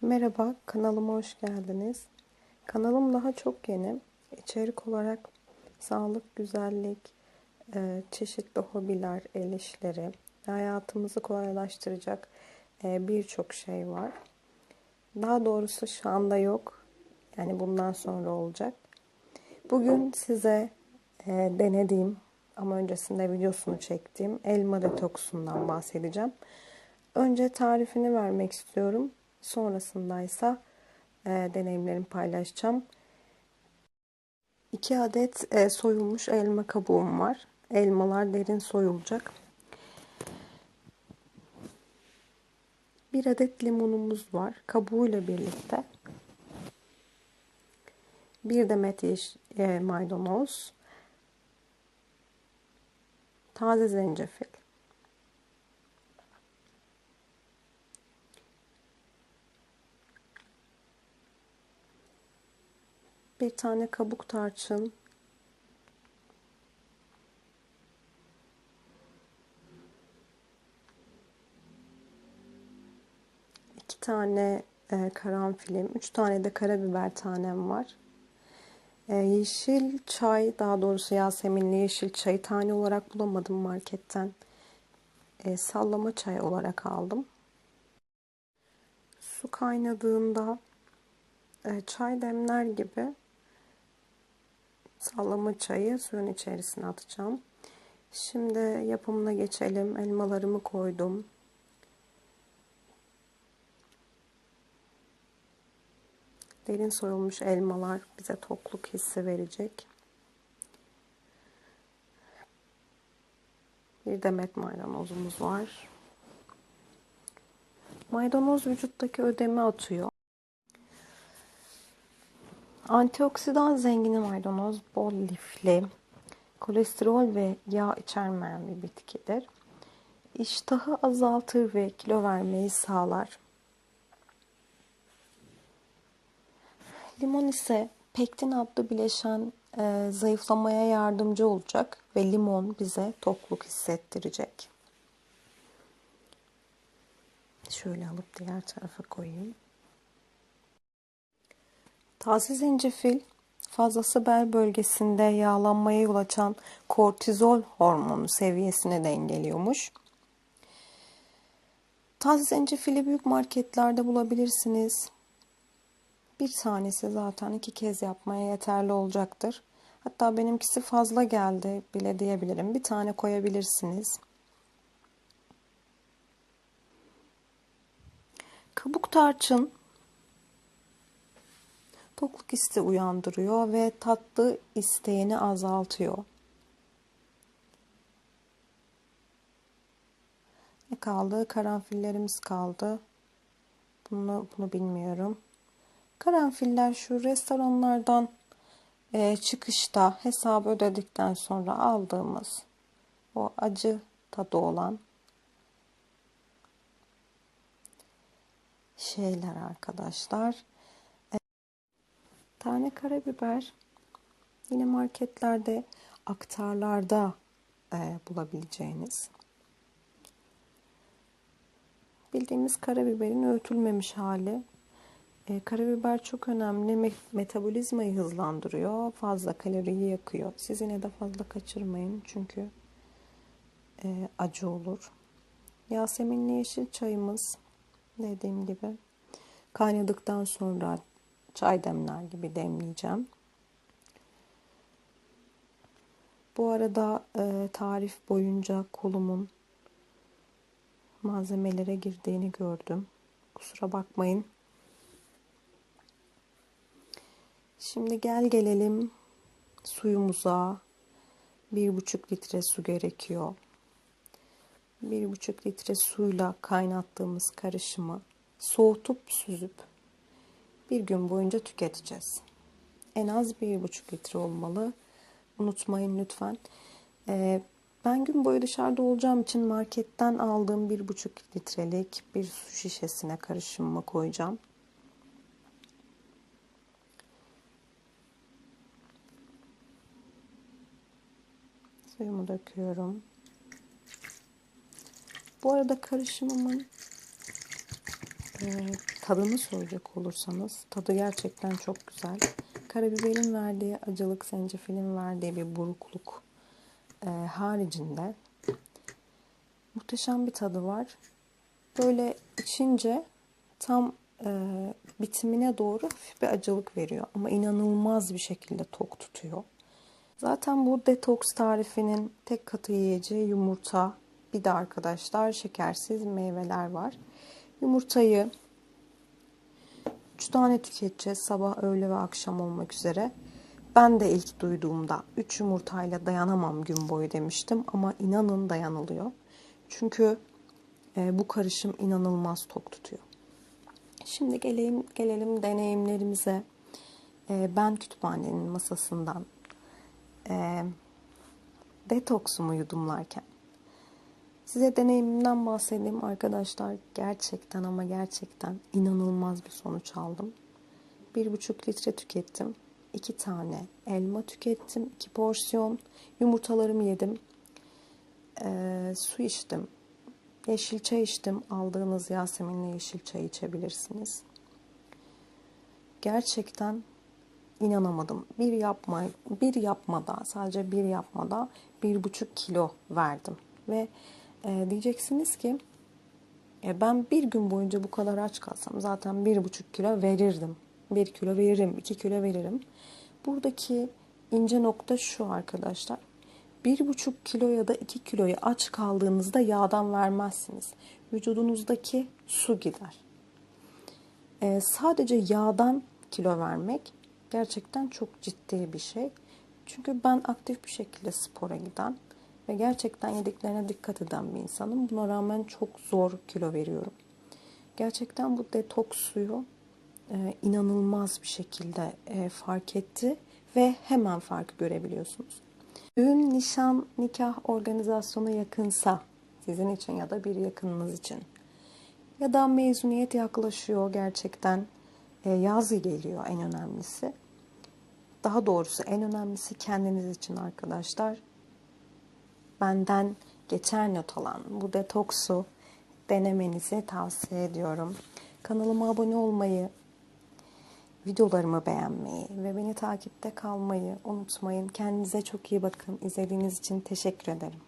Merhaba, kanalıma hoş geldiniz. Kanalım daha çok yeni. İçerik olarak sağlık, güzellik, e, çeşitli hobiler, el işleri, hayatımızı kolaylaştıracak e, birçok şey var. Daha doğrusu şu anda yok. Yani bundan sonra olacak. Bugün size e, denediğim ama öncesinde videosunu çektiğim elma detoksundan bahsedeceğim. Önce tarifini vermek istiyorum. Sonrasındaysa e, deneyimlerimi paylaşacağım. 2 adet e, soyulmuş elma kabuğum var. Elmalar derin soyulacak. Bir adet limonumuz var. Kabuğuyla birlikte. Bir demet yeş, e, maydanoz. Taze zencefil. Bir tane kabuk tarçın, iki tane e, karanfilim, üç tane de karabiber tanem var. E, yeşil çay, daha doğrusu Yaseminli yeşil çayı tane olarak bulamadım marketten. E, sallama çay olarak aldım. Su kaynadığında e, çay demler gibi sallama çayı suyun içerisine atacağım. Şimdi yapımına geçelim. Elmalarımı koydum. Derin soyulmuş elmalar bize tokluk hissi verecek. Bir demet maydanozumuz var. Maydanoz vücuttaki ödemi atıyor. Antioksidan zengini maydanoz bol lifli, kolesterol ve yağ içermeyen bir bitkidir. İştahı azaltır ve kilo vermeyi sağlar. Limon ise pektin adlı bileşen e, zayıflamaya yardımcı olacak ve limon bize tokluk hissettirecek. Şöyle alıp diğer tarafa koyayım. Taze zencefil fazlası bel bölgesinde yağlanmaya yol açan kortizol hormonu seviyesini dengeliyormuş. Taze zencefili büyük marketlerde bulabilirsiniz. Bir tanesi zaten iki kez yapmaya yeterli olacaktır. Hatta benimkisi fazla geldi bile diyebilirim. Bir tane koyabilirsiniz. Kabuk tarçın tokluk hissi uyandırıyor ve tatlı isteğini azaltıyor. Ne kaldı? Karanfillerimiz kaldı. Bunu, bunu bilmiyorum. Karanfiller şu restoranlardan e, çıkışta hesabı ödedikten sonra aldığımız o acı tadı olan şeyler arkadaşlar. Tane karabiber yine marketlerde aktarlarda e, bulabileceğiniz. Bildiğimiz karabiberin öğütülmemiş hali. E, karabiber çok önemli. Metabolizmayı hızlandırıyor. Fazla kaloriyi yakıyor. Siz yine de fazla kaçırmayın. Çünkü e, acı olur. Yaseminli yeşil çayımız dediğim gibi kaynadıktan sonra çay demler gibi demleyeceğim. Bu arada e, tarif boyunca kolumun malzemelere girdiğini gördüm. Kusura bakmayın. Şimdi gel gelelim suyumuza. Bir buçuk litre su gerekiyor. Bir buçuk litre suyla kaynattığımız karışımı soğutup süzüp bir gün boyunca tüketeceğiz. En az bir buçuk litre olmalı. Unutmayın lütfen. Ee, ben gün boyu dışarıda olacağım için marketten aldığım bir buçuk litrelik bir su şişesine karışımımı koyacağım. Suyumu döküyorum. Bu arada karışımımın Ee, tadını soracak olursanız tadı gerçekten çok güzel. Karabiberin verdiği acılık, zencefilin verdiği bir burukluk e, haricinde muhteşem bir tadı var. Böyle içince tam e, bitimine doğru hafif bir acılık veriyor ama inanılmaz bir şekilde tok tutuyor. Zaten bu detoks tarifinin tek katı yiyeceği yumurta. Bir de arkadaşlar şekersiz meyveler var. Yumurtayı 3 tane tüketeceğiz sabah, öğle ve akşam olmak üzere. Ben de ilk duyduğumda 3 yumurtayla dayanamam gün boyu demiştim ama inanın dayanılıyor. Çünkü e, bu karışım inanılmaz tok tutuyor. Şimdi gelelim, gelelim deneyimlerimize. E, ben kütüphanenin masasından e, detoksumu yudumlarken size deneyimimden bahsedeyim arkadaşlar. Gerçekten ama gerçekten inanılmaz bir sonuç aldım. Bir buçuk litre tükettim. iki tane elma tükettim. iki porsiyon. Yumurtalarımı yedim. E, su içtim. Yeşil çay içtim. Aldığınız Yasemin'le yeşil çay içebilirsiniz. Gerçekten inanamadım. Bir yapma, bir yapmada, sadece bir yapmada bir buçuk kilo verdim. Ve e, diyeceksiniz ki e, ben bir gün boyunca bu kadar aç kalsam zaten bir buçuk kilo verirdim. Bir kilo veririm, iki kilo veririm. Buradaki ince nokta şu arkadaşlar. Bir buçuk kilo ya da iki kiloyu aç kaldığınızda yağdan vermezsiniz. Vücudunuzdaki su gider. Ee, sadece yağdan kilo vermek gerçekten çok ciddi bir şey. Çünkü ben aktif bir şekilde spora giden ve gerçekten yediklerine dikkat eden bir insanım. Buna rağmen çok zor kilo veriyorum. Gerçekten bu detoks suyu e, inanılmaz bir şekilde e, fark etti ve hemen farkı görebiliyorsunuz. Düğün, nişan, nikah organizasyonu yakınsa sizin için ya da bir yakınınız için ya da mezuniyet yaklaşıyor gerçekten e, yaz geliyor en önemlisi. Daha doğrusu en önemlisi kendiniz için arkadaşlar. Benden geçer not alan bu detoksu denemenizi tavsiye ediyorum. Kanalıma abone olmayı, videolarımı beğenmeyi ve beni takipte kalmayı unutmayın. Kendinize çok iyi bakın. İzlediğiniz için teşekkür ederim.